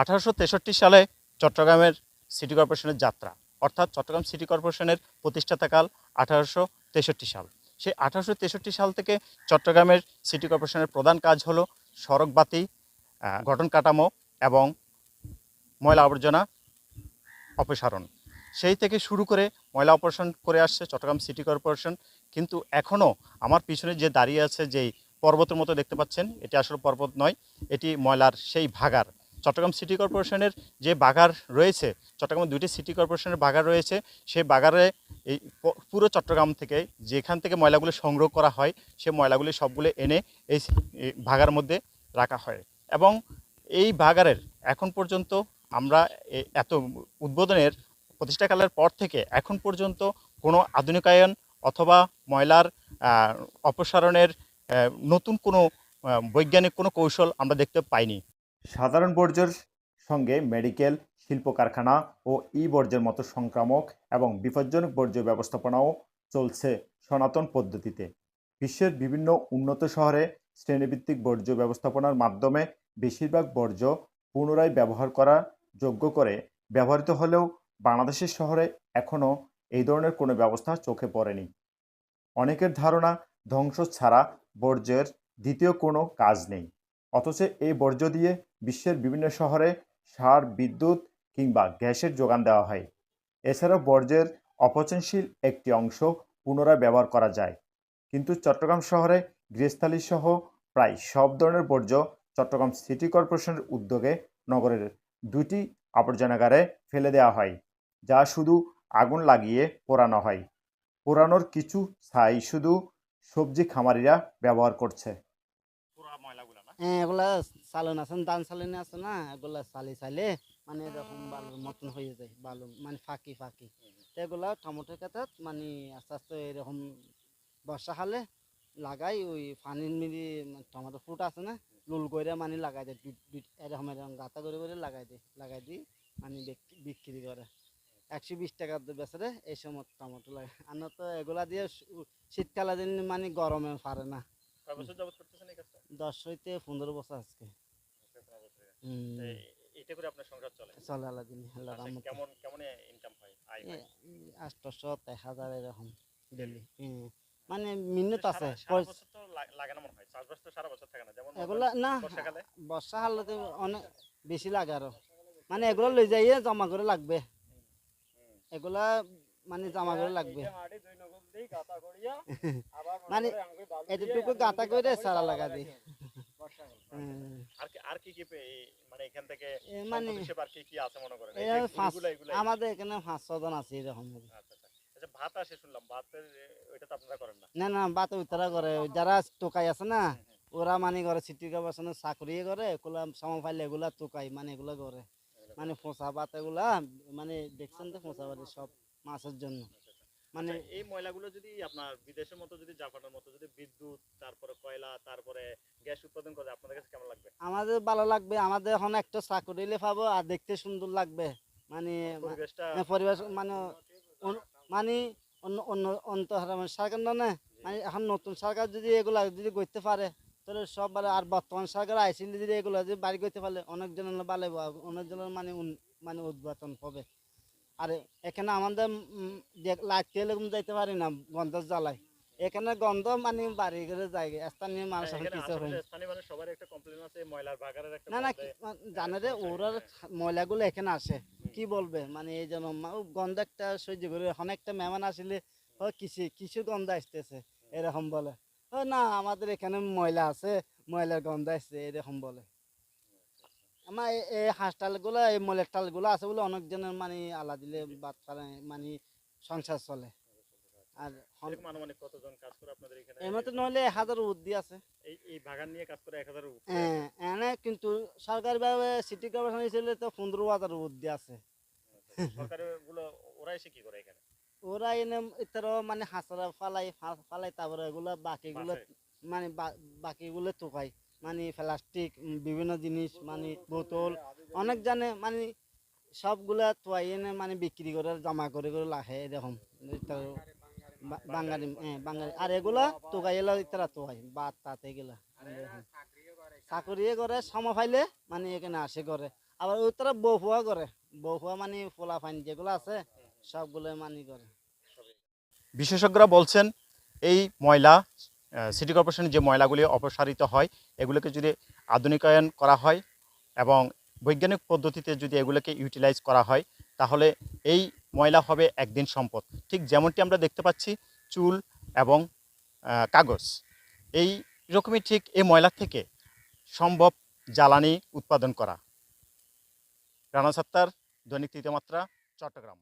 আঠারোশো তেষট্টি সালে চট্টগ্রামের সিটি কর্পোরেশনের যাত্রা, অর্থাৎ চট্টগ্রাম সিটি কর্পোরেশনের প্রতিষ্ঠাতাকাল আঠারোশো তেষট্টি সাল। সেই আঠারোশো তেষট্টি সাল থেকে চট্টগ্রামের সিটি কর্পোরেশনের প্রধান কাজ হলো সড়ক বাতি গঠন কাঠামো এবং ময়লা আবর্জনা অপসারণ। সেই থেকে শুরু করে ময়লা অপারেশন করে আসছে চট্টগ্রাম সিটি কর্পোরেশন। কিন্তু এখনও আমার পিছনে যে দাঁড়িয়ে আছে, যেই পর্বতের মতো দেখতে পাচ্ছেন, এটি আসলে পর্বত নয়, এটি ময়লার সেই ভাগার। চট্টগ্রাম সিটি কর্পোরেশনের যে বাগার রয়েছে চট্টগ্রামের দুইটি সিটি কর্পোরেশনের বাগার রয়েছে সেই বাগারে এই পুরো চট্টগ্রাম থেকে যেখান থেকে ময়লাগুলো সংগ্রহ করা হয়, সে ময়লাগুলি সবগুলো এনে এই ভাগার মধ্যে রাখা হয়। এবং এই বাগারের এখন পর্যন্ত আমরা এত উদ্বোধনের প্রতিষ্ঠাকালের পর থেকে এখন পর্যন্ত কোনো আধুনিকায়ন অথবা ময়লার অপসারণের নতুন কোনো বৈজ্ঞানিক কোনো কৌশল আমরা দেখতে পাইনি। সাধারণ বর্জ্যের সঙ্গে মেডিকেল শিল্প কারখানা ও ই বর্জ্যের মতো সংক্রামক এবং বিপজ্জনক বর্জ্য ব্যবস্থাপনাও চলছে সনাতন পদ্ধতিতে। বিশ্বের বিভিন্ন উন্নত শহরে শ্রেণীভিত্তিক বর্জ্য ব্যবস্থাপনার মাধ্যমে বেশিরভাগ বর্জ্য পুনরায় ব্যবহার করা যোগ্য করে ব্যবহৃত হলেও বাংলাদেশের শহরে এখনও এই ধরনের কোনো ব্যবস্থা চোখে পড়েনি। অনেকের ধারণা, ধ্বংস ছাড়া বর্জ্যের দ্বিতীয় কোনো কাজ নেই। অথচ এই বর্জ্য দিয়ে বিশ্বের বিভিন্ন শহরে সার, বিদ্যুৎ কিংবা গ্যাসের যোগান দেওয়া হয়। এছাড়াও বর্জ্যের অপচনশীল একটি অংশ পুনরায় ব্যবহার করা যায়। কিন্তু চট্টগ্রাম শহরে গৃহস্থালী সহ প্রায় সব ধরনের বর্জ্য চট্টগ্রাম সিটি কর্পোরেশনের উদ্যোগে নগরের দুটি আবর্জনাগারে ফেলে দেওয়া হয়, যা শুধু আগুন লাগিয়ে পোড়ানো হয়। পোড়ানোর কিছু ছাই শুধু সবজি খামারিরা ব্যবহার করছে। এগুলা চালন আছে ধান চালনি আছে না, এগুলা চালি চাইলে মানে এরকম বালুর মতন হয়ে যায় বালু মানে ফাঁকি ফাঁকি। তো এগুলা টমেটো ক্ষেত্রে মানে আস্তে আস্তে এরকম বর্ষা কালে লাগাই, ওই পানির মিলি টমেটো ফুট আছে না, লুল করে মানে লাগাই দেয় এরকম এরকম গাঁথা করে করে লাগাই দেয়, লাগাই দিই মানে বিক- বিক্রি করে। একশো বিশ টাকা বেচারে এই সময় টমেটো লাগে আর তো এগুলা দিয়ে শীতকালে দিন মানে গরমে পারে না। দশ হইতে পনেরো বছর আজকে। এটা করে আপনার সংসার চলে? চলে আলাদিন আল্লাহ কেমন কেমন ইনকাম হয় আয়? এ, উম, আটশোশো এক হাজার এরকম ডেলি মানে আছে। না। মনে বর্ষা হালতে অনেক বেশি লাগে আরও। মানে এগুলো লই যাইয়ে জমা করে লাগবে। এগুলা মানে জমা করে লাগবে। মানে এতটুকু গাঁথা করে সারা লাগা দিই হুম। আর কি আর কি কি পে- এই মানে মানে মনে আমাদের এখানে পাঁচ ছজন আছে এরকম। আচ্ছা আচ্ছা। আচ্ছা ভাত আসে শুনলাম। ভাতের এ, ওইটা তো আপনারা করেন না? না না বাত উত্তরা করে। যারা টোকাই আছে না ওরা মানে করে সিটি কর্পোরেশনের চাকরি করে এগুলা সময় পাইলে এগুলা টোকাই মানে এগুলা করে। মানে ফোঁসা বাত এগুলা মানে দেখছেন তো ফোঁসা বাতি সব মাছের জন্য। মানে আচ্ছা, এই ময়লাগুলো যদি আপনার বিদেশের মতো যদি জাপানের মতো যদি বিদ্যুৎ তারপরে কয়লা তারপরে গ্যাস উৎপাদন করে আপনাদের কাছে কেমন লাগবে? আমাদের ভালো লাগবে। আমাদের এখন একটা চাকরি হলে পাবো আর দেখতে সুন্দর লাগবে। মানে পরিবেশটা মানে পরিবেশ মানে মানে অন্য অন্য অন্তহারা মানে সরকার না মানে এখন নতুন সরকার যদি এগুলা যদি করতে পারে তাহলে সব মানে আর বর্তমান সরকার আইসিল যদি এগুলো যদি বাড়ি করতে পারলে অনেকজনের ভালো অনেকজনের মানে মানে উদ্বোধন হবে। আর এখানে আমাদের লাইট এরকম যাইতে পারি না গন্ধ জ্বালায়। এখানে গন্ধ মানে বাড়ি করে যায় স্থানীয় মানুষ কিছু হয় মানুষ সবার একটা কমপ্লেন আছে ময়লার ভাগারের একটা না না জানে রে ওরা ময়লাগুলো এখানে আসে। কি বলবে? মানে এই জন্য গন্ধ একটা সহ্য করে অনেকটা মেহমান আসলে ও কিসে কিছু গন্ধ আসতেছে? এরকম বলে। ও না আমাদের এখানে ময়লা আছে ময়লার গন্ধ আসছে এরকম বলে। আমার এই- হাসপাতালগুলো এই ময়লার টালগুলো আছে বলে অনেকজনের মানে আলা দিলে পারে মানে সংসার চলে। আর আনুমানিক কতজন কাজ করে আপনাদের এখানে? এর নইলে হাজার উদ্দি আছে। এই এই বাগান নিয়ে কাজ করে এক হাজার হ্যাঁ, এনে কিন্তু সরকারিভাবে সিটি কর্পোরেশন হিসেবে তো পনেরো হাজার উদ্দি আছে। সরকারি ওরা এসে কি করে এখানে? ওরা এনে মানে হাঁসরা ফালাই ফা- ফালাই তারপরে এগুলো বাকিগুলো? মানে বাকিগুলো মানে প্লাস্টিক বিভিন্ন জিনিস মানে বোতল, অনেক জানে মানে সবগুলা তোয়াই এনে মানে বিক্রি করে, জমা করে করে লাখে এরকম। বাঙালি হ্যাঁ বাঙালি। আর এগুলা তোকাই এলো ইতারা তোয়াই বাত তাতে এগুলা চাকরিয়ে করে, সময় পাইলে মানে এখানে আসে করে আবার উত্তরে বউফুয়া করে বউফুয়া মানে ফোলা ফাইন যেগুলো আছে সবগুলো মানি করে। বিশেষজ্ঞরা বলছেন, এই ময়লা সিটি কর্পোরেশনের যে ময়লাগুলি অপসারিত হয়, এগুলোকে যদি আধুনিকায়ন করা হয় এবং বৈজ্ঞানিক পদ্ধতিতে যদি এগুলোকে ইউটিলাইজ করা হয়, তাহলে এই ময়লা হবে একদিন সম্পদ। ঠিক যেমনটি আমরা দেখতে পাচ্ছি, চুল এবং কাগজ। এই রকমই ঠিক এই ময়লা থেকে সম্ভব জ্বালানি উৎপাদন করা। রানা সত্তার, দৈনিক তৃতীয় মাত্রা, চট্টগ্রাম।